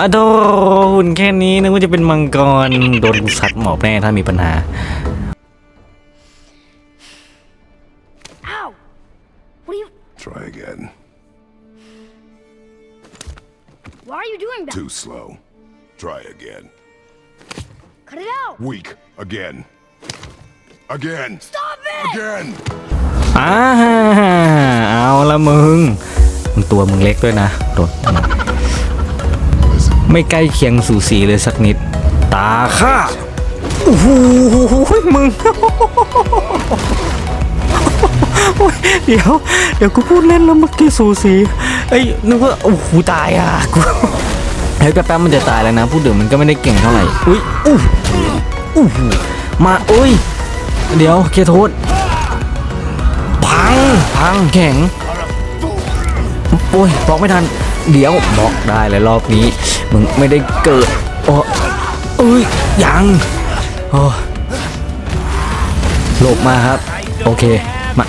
อะโดหุ่นแค่นี้นึกว่าจะเป็นมังกรโดนกูซัดหมอบแน่ถ้ามีปัญหา Ow! What are you? Try again. Why are you doing that? Too slow. Try again. Cut it out! Weak. Again. Again. Stop it! Again. อ่าเอาละมึง มึงตัวมึงเล็กด้วยนะโดน ไม่ใกล้เคียงสูสีเลยสักนิด ตาข้าโอ้โหมึงเดี๋ยว เดี๋ยวกูพูดเล่นแล้วเมื่อกี้สูสีเอ้ยนึกว่าโอ้โหตายอะกูเฮ้ยแป๊บๆมันจะตายแล้วนะพูดเดี๋ยวมันก็ไม่ได้เก่งเท่าไหร่อุ้ยอู้อู้มาอุ้ยเดี๋ยวเคโทษพังพังแข็งโอ้ยบอกไม่ทัน เดี๋ยวบล็อกได้เลยรอบนี้ มึงไม่ได้เกิดโอ้เอ้ยยังโอ้หลบมาครับ โอเค มา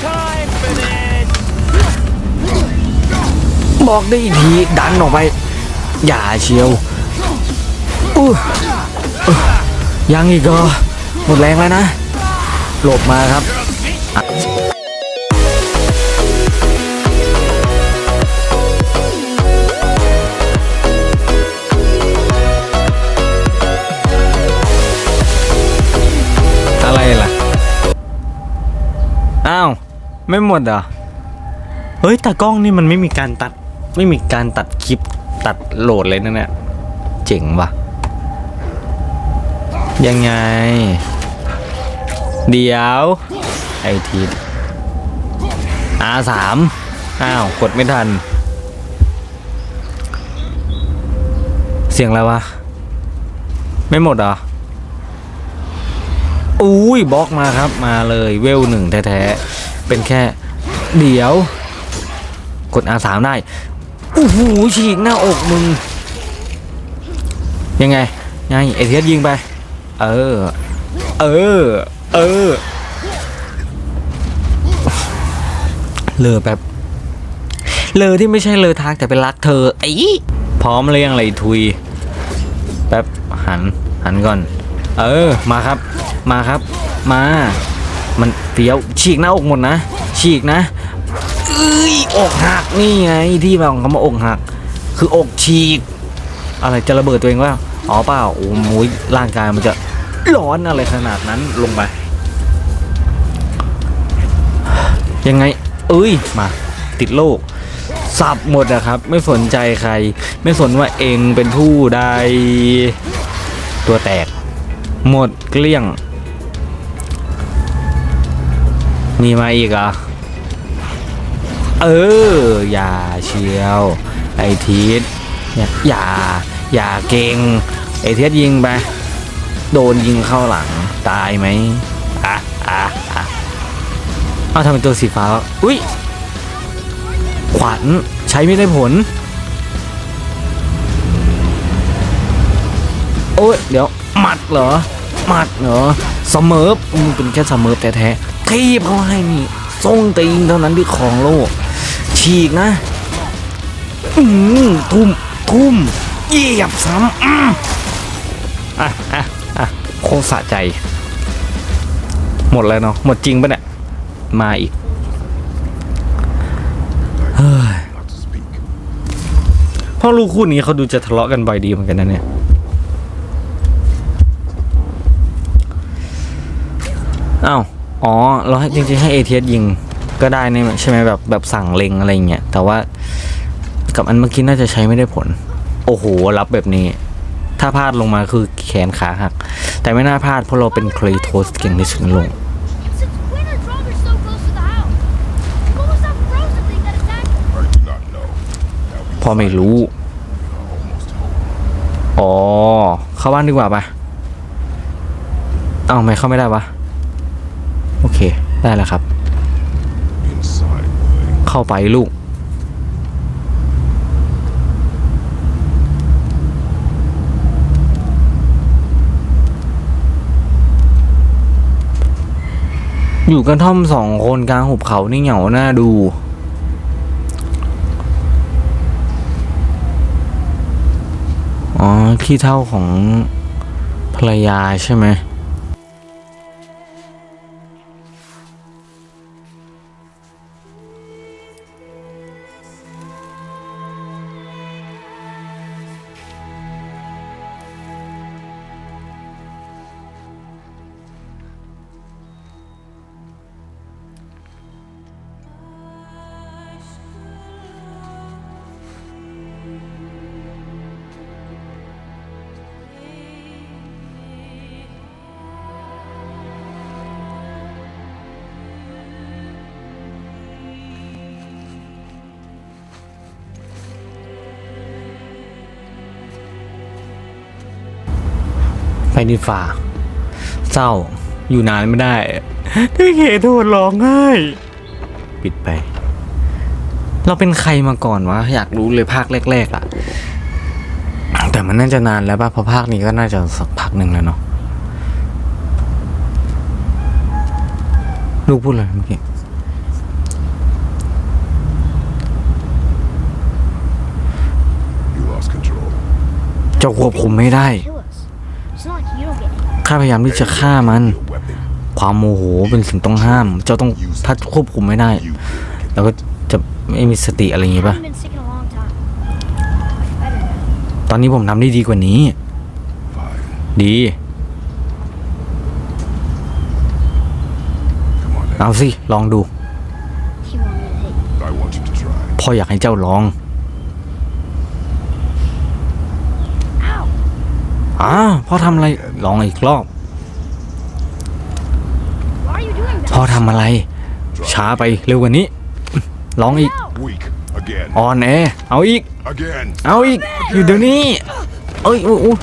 บอกได้อีกทีดันออกไป อย่าเชียวอู้อู้ยังอีกเหรอหมดแรงแล้วนะ หลบมาครับ ไม่หมดเหรอเฮ้ยแต่กล้องนี่มันไม่มีการตัด ไม่มีการตัดคลิปตัดโหลดเลยนะเนี่ยเจ๋งว่ะ ยังไง เดี๋ยวไอทีอาสามอ้าว กดไม่ทัน เสียงอะไรวะ ไม่หมดเหรอ อุ้ยบล็อกมาครับมาเลยเวลหนึ่งแท้ๆ เป็นแค่เดี๋ยว กด R3 ได้โอ้โหฉีกหน้าอกมึง ยังไงไงไอเทียสยิงไป เออ เออ เออเลอแบบเลอที่ไม่ใช่เลอทักแต่เป็นรักเธอไอ้พร้อมเลยยังไรทุยแป๊บหันหันก่อน เออมาครับ มาครับ มา มัน เฟี้ยวฉีกหน้าอกหมดนะ ฉีกนะเอ้ยอกหักนี่ไงที่มาของคำว่าอกหัก คืออกฉีก อะไรจะระเบิดตัวเองว่าอ๋อเปล่าโอ้โหร่างกายมันจะร้อนอะไรขนาดนั้นลงไป ยังไง เอ้ยมาติดโลกสับหมดอะครับ ไม่สนใจใคร ไม่สนว่าเองเป็นผู้ใด ตัวแตก หมดเกลี้ยง มีมาอีกเหรอะเออ อย่าเชียว ไอทีสอย่าอย่า อย่าเก่ง ไอเทีสยิงไป โดนยิงเข้าหลัง ตายไหมอะอะอะเอาทำเป็นตัวสีฟ้า อุ้ย ขวัญใช้ไม่ได้ผล โอ้ย เดี๋ยว หมัดเหรอ หมัดเหรอเสมอมึงเป็นแค่เสมอแท้ๆ ทีบเขาให้นี่ทรงตีนเท่านั้นที่ของโลก ฉีกนะอืมทุ่มทุ่มเยียบซ้ำอะอะอะโคตรสะใจ หมดแล้วเนาะหมดจริงปะเนี่ยมาอีกเฮ้ยพ่อลูกคู่นี้เขาดูจะทะเลาะกันบ่อยดีเหมือนกันนะเนี่ยอ้าว อ๋อ เราให้จริงๆให้เอทียิงก็ได้นี่ใช่ไหมแบบแบบสั่งเล็งอะไรเงี้ย แต่ว่ากับอันเมื่อกี้น่าจะใช้ไม่ได้ผล โอ้โห รับแบบนี้ ถ้าพลาดลงมาคือแขนขาหัก แต่ไม่น่าพลาดเพราะเราเป็นเคลโทสเก่งที่สุดในโลก Since when are drawers so close to the house? What was that frozen thing that attacked? I do not know. Now we พอไม่รู้ อ๋อ เข้าบ้านดีกว่าปะเอ้าทำไมเข้าไม่ได้วะ เค ได้แล้วครับ เข้าไปลูก อยู่กันท่อมสองคนกลางหุบเขานี่เหงาหน้าดูอ๋ออ๋อขี้เท่าของภรรยาใช่ไหม ไปดีฝ่า เศร้าอยู่นานไม่ได้ได้เคโทษร้องไห้ปิดไป เราเป็นใครมาก่อนวะ อยากรู้เลยภาคแรกๆอะแต่มันน่าจะนานแล้วป่ะเพราะภาคนี้ก็น่าจะสักพักหนึ่งแล้วเนาะลูกพูดอะไรเมื่อกี้ You lost control. เจ้าควบคุมไม่ได้ ข้าพยายามที่จะฆ่ามัน Your weapon. ความโมโหเป็นสิ่งต้องห้าม เจ้าต้องถ้าควบคุมไม่ได้ You can แล้วก็จะไม่มีสติอะไรอย่าง I งี้ป่ะ haven't been sick in a long time. Much better now. ตอนนี้ผมทำได้ดีกว่านี้ fine. ดี Come on. เอาสิ ลองดู He wanted me to hit you. I want you to try. พ่ออยากให้เจ้าลอง Ow! อ้าพ่อทำอะไรลองอีกรอบ Why are you doing that? พ่อทำอะไร ช้าไปเร็วกว่านี้ ลองอีก No! Weak. Again. อ่อนแอเอาอีก Again. เอาอีก อยู่เดี๋ยวนี้ เอ้ยอู้อู้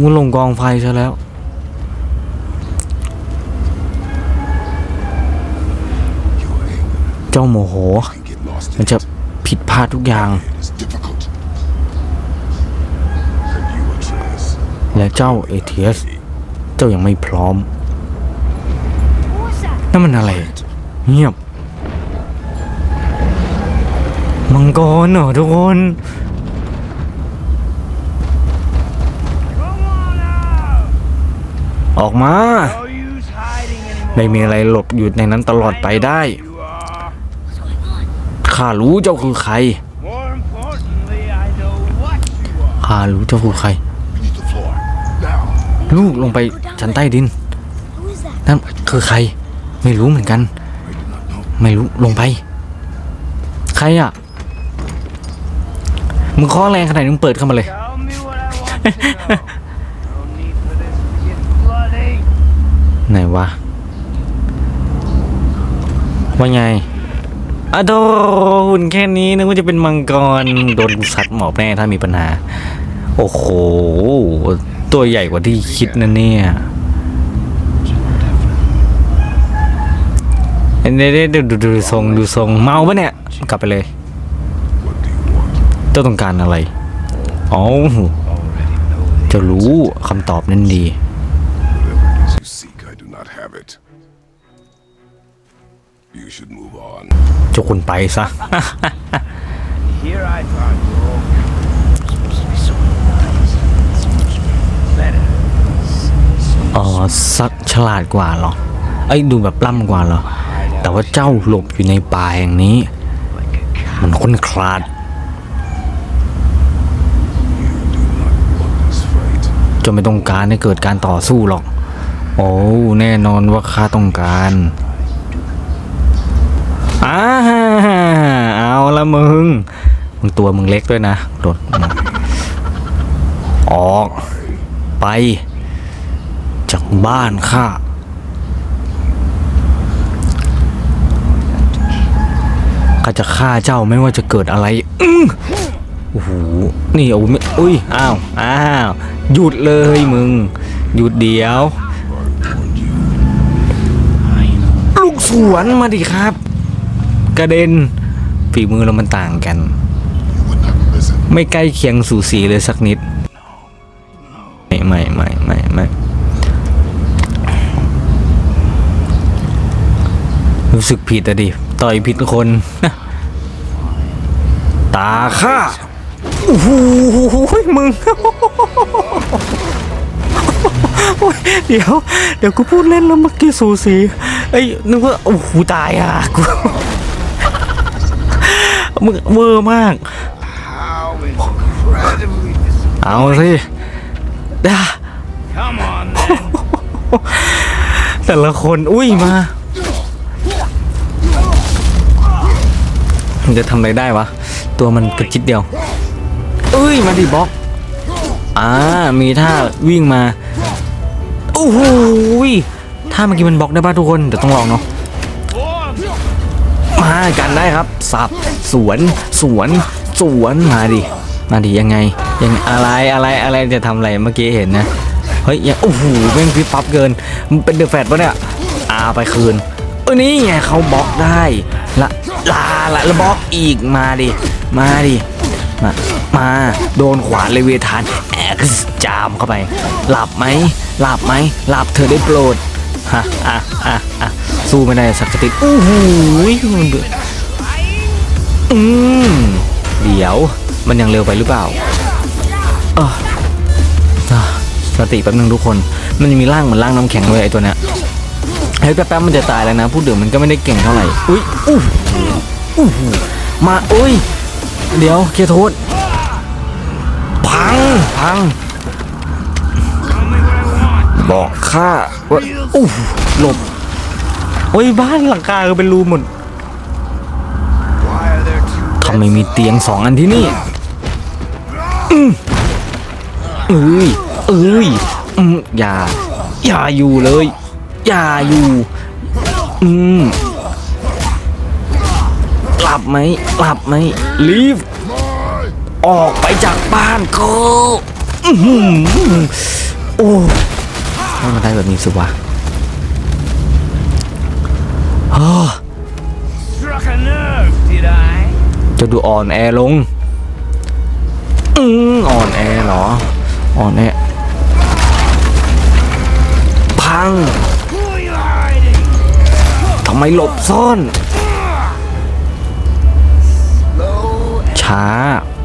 งูลงกองไฟซะแล้ว Your anger เจ้าโมโห can get lost มัน in จะ it. ผิดพลาดทุกอย่าง และเจ้าเอเทียสเจ้ายังไม่พร้อม นั่นมันอะไร เงียบ มังกรเหรอทุกคน ออกมา ไม่มีอะไรหลบอยู่ในนั้นตลอดไปได้ ข้ารู้เจ้าคือใคร ข้ารู้เจ้าคือใคร ลูกลงไปชั้นใต้ดิน Who is that? นั่นคือใคร ไม่รู้เหมือนกัน I do not know. ไม่รู้ลงไป ใครอะ มึงเคอแรงขนาดนี้มึงเปิดเข้ามาเลย Tell me what I want to know. No need for this to get bloody. ไหนวะ ว่าไงอะโดหุ่นแค่นี้นึกว่าจะเป็นมังกร โดนกูซัดหมอบแน่ถ้ามีปัญหา โอ้โห ตัวใหญ่กว่าที่คิดนะเนี่ยเดี๋ยวเดี๋ยวเดี๋ยวดูดูทรงดูทรงเมาปะเนี่ย กลับไปเลย What do you want? เจ้าต้องการอะไรอ๋อเจ้ารู้คำตอบนั้นดี Whatever it is you seek, I do not have it. You should move on. เจ้าคุณไปซะ อ๋อสักฉลาดกว่าเหรอไอ้ดูแบบปล้ำกว่าเหรอ แต่ว่าเจ้าหลบอยู่ในป่าแห่งนี้ มันค้นคลาดจนไม่ต้องการให้เกิดการต่อสู้หรอก โอ้แน่นอนว่าข้าต้องการอ้าเอาละมึง มึงตัวมึงเล็กด้วยนะโดดออก ไป บ้านข้าข้าจะฆ่าเจ้าไม่ว่าจะเกิดอะไรอื้อโอ้โห นี่อาไม่อุ้ย อ้าว อ้าว หยุดเลยมึง หยุดเดียว ลูกสวนมาดิครับ กระเด็น ฝีมือเรามันต่างกัน ไม่ใกล้เคียงสูสีเลยสักนิด ไม่ไม่ไม่ไม่ไม่ รู้สึกผิดอะดิ ต่อยผิดคน ตาข้าโอ้โหมึง เดี๋ยว เดี๋ยวกูพูดเล่นแล้วเมื่อกี้สูสีไอ้นึกว่า โอ้โห ตายอะกูมึงเวอร์มาก เอาสิแต่ละคน อุ้ยมา มันจะทำอะไรได้วะ ตัวมันกระจิตเดียวเอ้ย มาดิบล็อก อ่า มีท่าวิ่งมา โอ้โหยท่าเมื่อกี้มันบล็อกได้ป่ะทุกคน เดี๋ยวต้องลองเนาะ มากันได้ครับ สับ สวน สวน สวน มาดิ มาดิยังไง ยังอะไร อะไร อะไร จะทำอะไร เมื่อกี้เห็นนะ เฮ้ยยังโอ้โหแม่งพิบปั๊บเกิน มันเป็นเดอะแฟตปะเนี่ยอาไปคืน เออนี่ไงเขาบล็อกได้ละลาละแล้วบล็อกอีกมาดิมาดิมามาโดนขวานเลเวทานแอ็กซ์จามเข้าไป หลับไหมหลับไหมหลับเธอได้โปรดฮะอะอะอะสู้ไม่ได้สักติดอู้หูมันเบื่ออืมเดี๋ยวมันยังเร็วไปหรือเปล่าเอออ่สติแป๊บนึงทุกคน มันจะมีร่างเหมือนร่างน้ำแข็งเลยไอ้ตัวเนี้ย เฮ้ยแป๊บๆมันจะตายแล้วนะพูดเดี๋ยวมันก็ไม่ได้เก่งเท่าไหร่ อุ้ยอู้หูอู้มาอุ้ย เดี๋ยวเคโทษ พัง พัง บอกข้าว่าอู้หูหลบ โอ้ยบ้านหลังคาก็เป็นรูหมดทำไมมีเตียงสองอันที่นี่เอ้ยเอ้ยอย่า อย่าอยู่เลย อย่าอยู่ อืมหลับไหมหลับไหมลีฟออกไปจากบ้านก็อื้อหือโอ้ให้มันได้แบบนี้สิวะโอ้ struck a nerve, did I? จะดูอ่อนแอลง อืมอ่อนแอเหรอ อ่อนแอพังำไมหลบซ่อน Low ช้า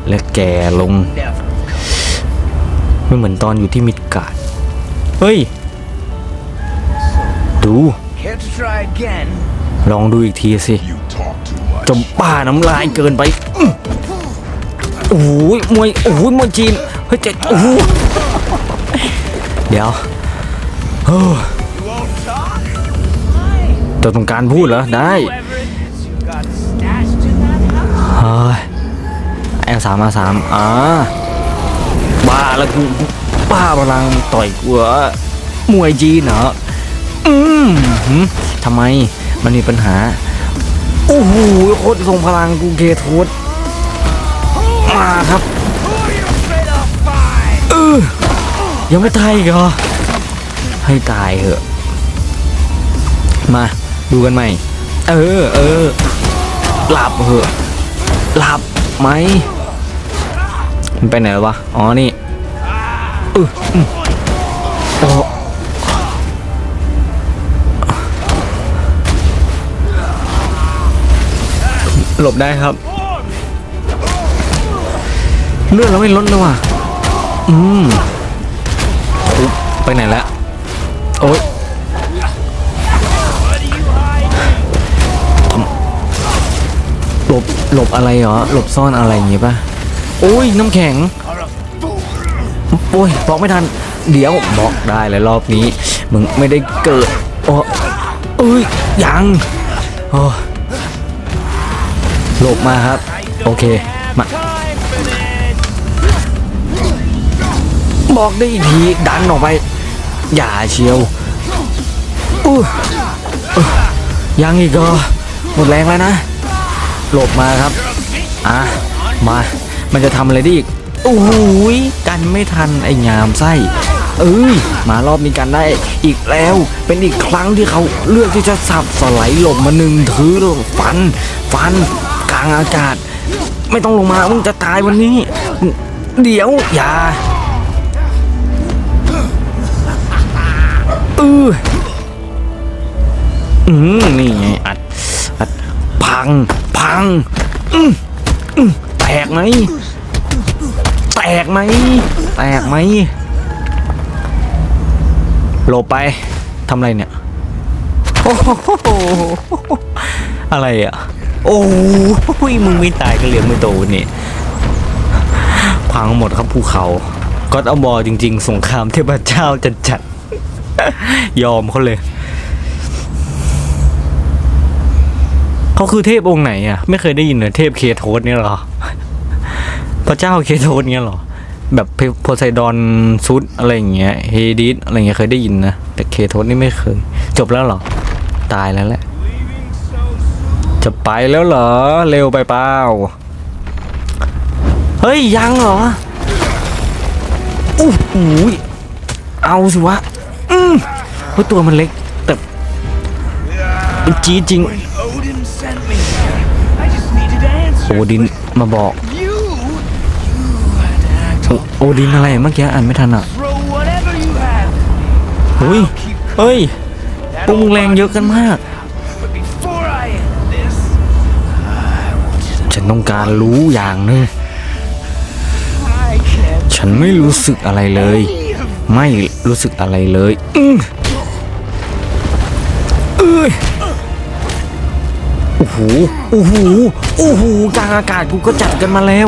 และแก่ลง never. ไม่เหมือนตอนอยู่ที่มิดการ์ดเฮ้ย ดู Care to try again? ลองดูอีกทีสิ You talk too much. จมป้าน้ำลายเกินไปอื้อโอ้ยมวยโอ้ยมวยจีน เฮ้ยเจ๊โอ้โหเดี๋ยว จะต้องการพูดเหรอ ได้เฮ้ยแอลสามมาสามอ่าบ้าแล้วกูบ้าพลังต่อยกูเหรอมวยจีนเหรอ อืมทำไมมันมีปัญหา โอ้โหโคตรทรงพลังกูเกโทษมาครับเออยังไม่ตายอีกเหรอให้ตายเหอะ มา ดูกันใหม่ เออเออหลับเหอะหลับไหมมันไปไหนแล้ววะ อ๋อ นี่เออโอ้หลบได้ครับ เลือดเราไม่ลดเลยว่ะ อืมอุ๊บไปไหนแล้ว โอ๊ย หลบอะไรเหรอ หลบซ่อนอะไรอย่างงี้ป่ะโอ้ยน้ำแข็ง โอ้ยบอกไม่ทัน เดี๋ยวบอกได้เลยรอบนี้ มึงไม่ได้เกิดโอ้เอ้ยยังโอ้หลบมาครับ โอเค มาบอกได้อีกทีดันออกไป อย่าเชียวอู้อู้ยังอีกเหรอหมดแรงแล้วนะ หลบมาครับ อะ มา มันจะทำอะไรได้อีกโอ้โหยกันไม่ทันไอ้งามไส้ เอ้ย มารอบนี้กันได้อีกแล้ว เป็นอีกครั้งที่เขาเลือกที่จะสับสไลด์หลบมาหนึ่งถือฟัน ฟัน กลางอากาศ ไม่ต้องลงมา มึงจะตายวันนี้ เดี๋ยว อย่าเอออืมนี่ไงอัด อัด พัง พังแตกไหมแตกไหมแตกไหมหลบไปทำไรเนี่ยโอ้โหอะไรอะ โอ้ยมึงไม่ตายก็เหลือไม่โตนี่พังหมดครับภูเขาก็เอาบอจริง ๆ สงครามเทพเจ้าจัดจัดๆยอมเขาเลย เขาคือเทพองค์ไหนอะ ไม่เคยได้ยินเลยเทพเคโทสเนี่ยหรอ พระเจ้าเคโทสเนี่ยหรอ แบบโพไซดอนซุดอะไรอย่างเงี้ยเฮดิสอะไรเงี้ยเคยได้ยินนะ แต่เคโทสนี่ไม่เคย จบแล้วหรอ ตายแล้วแหละ จะไปแล้วเหรอ เร็วไปเปล่า เฮ้ย ยังเหรออู้หูเอาสิวะ อืมเพราะตัวมันเล็กแต่มันจี๊จริง โอดินมาบอกโอดินอะไรเมื่อกี้อ่านไม่ทันอะ throw whatever you have. หุยเฮ้ย that พวกมึงแรงเยอะกันมาก ฉันต้องการรู้อย่างหนึ่งฉันไม่รู้สึกอะไรเลย ไม่รู้สึกอะไรเลยอือเอ้ย โอ้โหโอ้โหโอ้โหกลางอากาศกูก็จัดกันมาแล้ว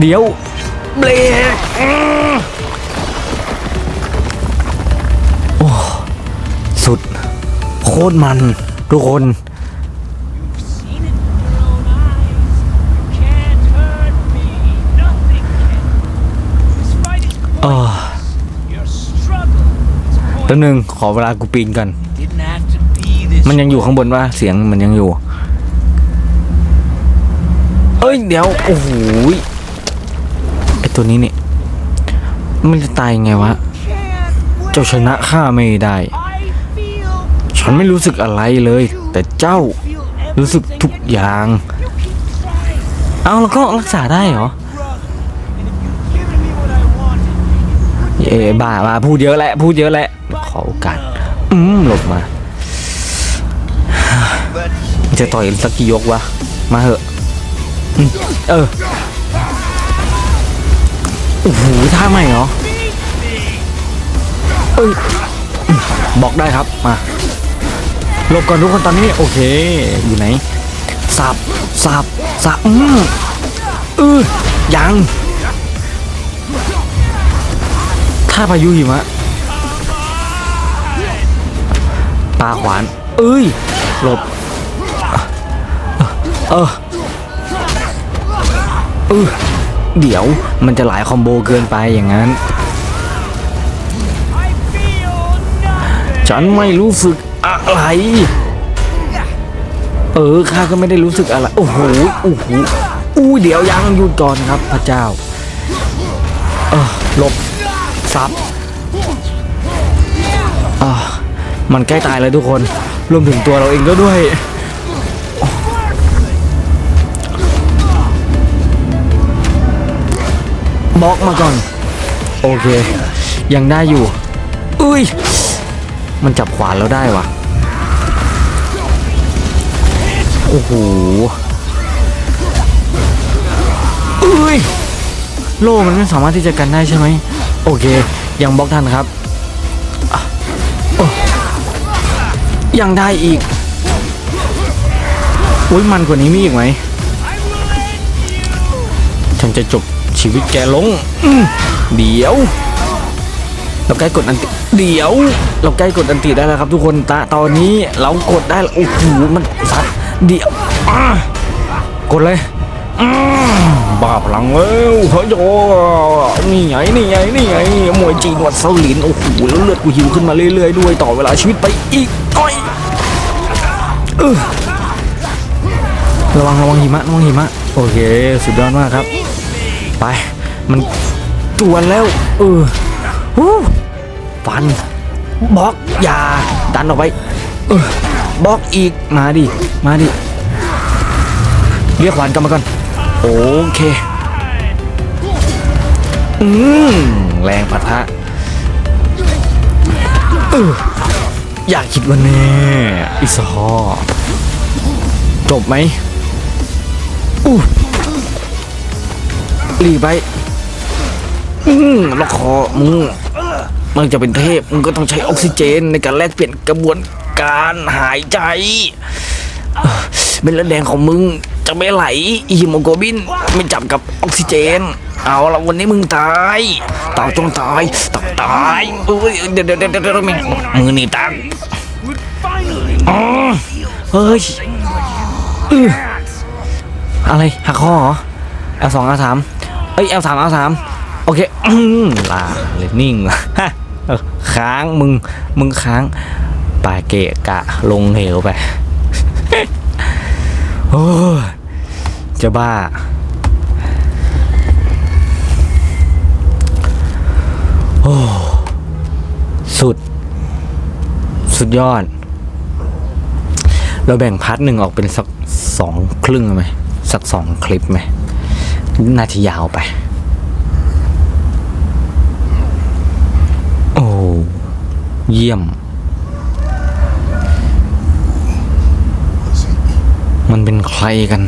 เดี๋ยวเบรกโอ้สุด โคตรมัน ทุกคนออตัวหนึ่งขอเวลากูปีนกัน มันยังอยู่ข้างบนว่าเสียงมันยังอยู่ เอ้ยเดี๋ยวโอ้โหไอตัวนี้เนี่ยมันจะตายไงวะ เจ้าชนะข้าไม่ได้ ฉันไม่รู้สึกอะไรเลย แต่เจ้ารู้สึกทุกอย่าง เอาแล้วก็รักษาได้เหรอเอ้บ้ามาพูดเยอะแหละพูดเยอะแหละขอโอกาสอืมหลบมา จะต่อยสักกี่ยกวะ มาเหอะ เออโอ้โหท่าใหม่เหรอเอ้ยอืมบอกได้ครับมาหลบก่อนทุกคนตอนนี้ โอเค อยู่ไหนสับสับสับอือือยังท่าพายุหิมะปลาขวาน เอ้ยหลบ เออ ออเดี๋ยวมันจะหลายคอมโบเกินไปอย่างนั้น ฉันไม่รู้สึกอะไร เออข้าก็ไม่ได้รู้สึกอะไร โอ้โหโอ้โหอู้เดี๋ยวยังหยุดก่อนครับพระเจ้า เออหลบซับอ่ามันใกล้ตายแล้วทุกคน รวมถึงตัวเราเองก็ด้วย บล็อกมาก่อน โอเค ยังได้อยู่ อุ้ย มันจับขวานแล้วได้วะโอ้โหอุ้ย โล่มันไม่สามารถที่จะกันได้ใช่ไหม โอเค ยังบล็อกทันครับยังได้อีก อุ้ยมันกว่านี้มีอีกไหม ฉันจะจบ ชีวิตแกลงเดี๋ยว เราใกล้กดอันติเดี๋ยว เราใกล้กดอันติได้แล้วครับ ทุกคนตะตอนนี้เรากดได้แล้วโอ้โหมันสัตว์เดี๋ยวกดเลยบ้าพลังเว้ยเฮ้ยโยนี่ไงนี่ไงนี่ไงมวยจีนหนวดเซาหลินโอ้โหแล้วเลือดกูหิวขึ้นมาเรื่อยๆด้วยต่อเวลาชีวิตไปอีกก้อยระวังระวังหิมะระวังหิมะโอเค สุดยอดมากครับ ไป มันจวนแล้ว เออฮู้ฟันบล็อกอย่าดันออกไปเออบล็อกอีกมาดิ มาดิ เรียกขวานกลับมาก่อน โอเค อืมแรงปะทะเอออยากคิดว่าแน่อิสฮอจบไหม อู้หลีไปอืมแล้วคอมึงมันจะเป็นเทพมึงก็ต้องใช้ออกซิเจนในการแลกเปลี่ยนกระบวนการหายใจเป็นเลือดแดงของมึงจะไม่ไหลฮีโมโกบินไม่จับกับออกซิเจน เอาละวันนี้มึงตายตายต้องตายต้องตายเอ้ยเดี๋ยวเดี๋ยวเดี๋ยวเดี๋ยวมึงมือหนีตังเฮ้ยอะไรหักคอเหรอ L สอง L สามเอ้ย L สาม L สามโอเคอื้อลาเลยนิ่งว่ะฮะค้างมึง มึงค้างปาเกะกะลงเหวไป โอ้จะบ้า โอ้ สุด สุดยอด เราแบ่งพาร์ทหนึ่งออกเป็นสักสองครึ่งไหม สักสองคลิปไหม น่าจะยาวไป โอ้ เยี่ยม มันเป็นใครกัน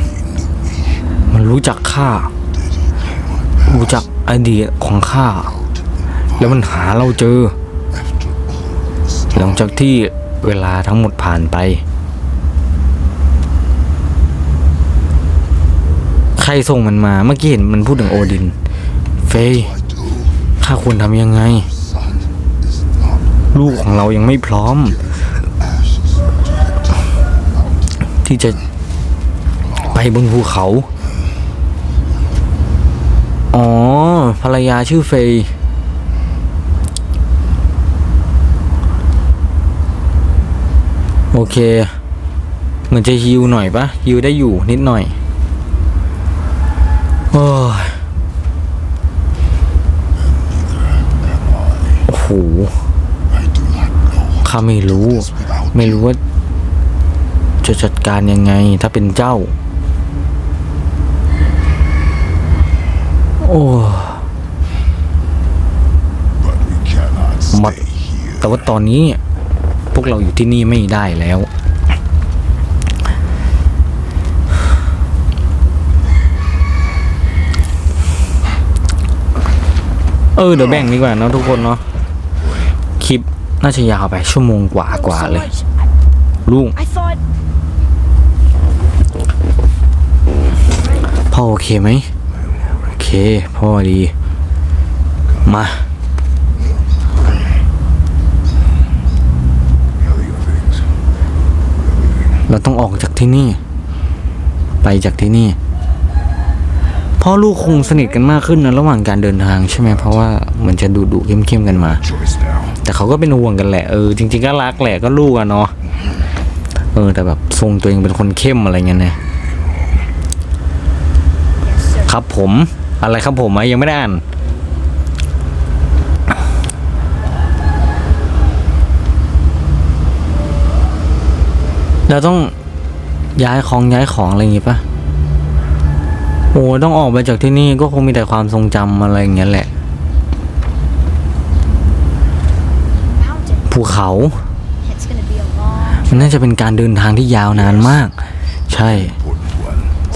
มันรู้จักข้า รู้จักอดีตของข้า แล้วมันหาเราเจอ หลังจากที่เวลาทั้งหมดผ่านไป ใครส่งมันมา เมื่อกี้เห็นมันพูดถึงโอดิน เฟยข้าควรทำยังไง ลูกของเรายังไม่พร้อม ที่จะไปบนภูเขา อ๋อ ภรรยาชื่อเฟยโอเค เหมือนจะฮิวหน่อยปะฮิวได้อยู่นิดหน่อย โอ้ยโอ้โห I do not know ข้าไม่รู้ without ไม่รู้ว่าจะจัดการยังไง ถ้าเป็นเจ้า โอ้ but we cannot Mật- stay here. แต่ว่าตอนนี้ พวกเราอยู่ที่นี่ไม่ได้แล้ว เออเดี๋ยวแบ่งดีกว่าเนอะทุกคนเนาะคลิปน่าจะยาวไปชั่วโมงกว่ากว่าเลยลุงพ่อโอเคไหมโอเคพ่อดีมาเราต้องออกจากที่นี่ ไปจากที่นี่ พ่อลูกคงสนิทกันมากขึ้นนะระหว่างการเดินทางใช่ไหมเพราะว่าเหมือนจะดุดุเข้มเข้มๆกันมา แต่เขาก็เป็นห่วงกันแหละเออจริงๆก็รักแหละก็ลูกอะเนาะเออแต่แบบทรงตัวเองเป็นคนเข้มอะไรเงี้ยนี่ยครับผมอะไรครับผมอะยังไม่ได้อ่านเราต้องย้ายของย้ายของอะไรอย่างงี้ปะ โอ้ต้องออกไปจากที่นี่ก็คงมีแต่ความทรงจำอะไรอย่างเงี้ยแหละ ภูเขา มันน่าจะเป็นการเดินทางที่ยาวนานมาก ใช่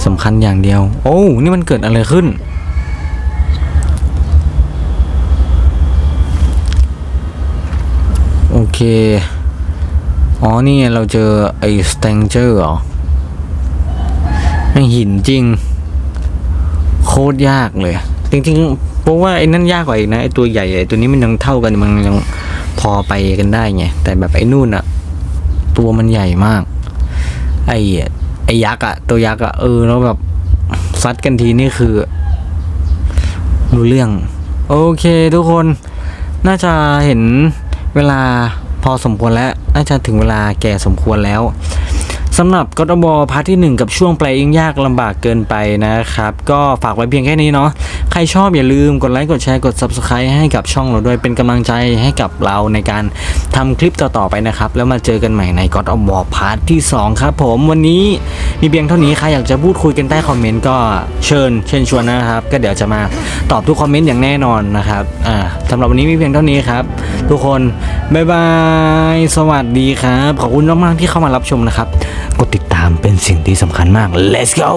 สำคัญอย่างเดียว โอ้ นี่มันเกิดอะไรขึ้น โอเค อ๋อ นี่เราเจอไอ้สเตงเจอร์เหรอแม่หินจริง โคตรยากเลย จริงๆเพราะว่าไอ้นั่นยากกว่าอีกนะไอ้ตัวใหญ่ไอ้ตัวนี้มันยังเท่ากันมันยังพอไปกันได้ไงแต่แบบไอ้นู่นอะตัวมันใหญ่มาก ไอ้ไอ้ยักษ์อะตัวยักษ์อะเออแล้วแบบซัดกันทีนี่คือรู้เรื่อง โอเคทุกคนน่าจะเห็นเวลาพอสมควรแล้ว น่าจะถึงเวลาแก่สมควรแล้ว สำหรับกตบพาร์ทที่ 1 กับช่วงแปลเองยากลำบากเกินไปนะครับ ก็ฝากไว้เพียงแค่นี้เนาะใครชอบอย่าลืมกดไลค์กดแชร์กด Subscribe ให้กับช่องเราด้วยเป็นกำลังใจให้กับเราในการทำคลิปต่อๆไปนะครับ แล้วมาเจอกันใหม่ในกตบพาร์ทที่ 2 ครับผมวันนี้มีเพียงเท่านี้ใครอยากจะพูดคุยกันใต้คอมเมนต์ก็เชิญเชิญชวนนะครับ ก็เดี๋ยวจะมาตอบทุกคอมเมนต์อย่างแน่นอนนะครับอ่าสำหรับวันนี้มีเพียงเท่านี้ครับ ทุกคนบ๊ายบายสวัสดีครับ ขอบคุณมากๆที่เข้ามารับชมนะครับกดติดตามเป็นสิ่งที่สำคัญมาก let's go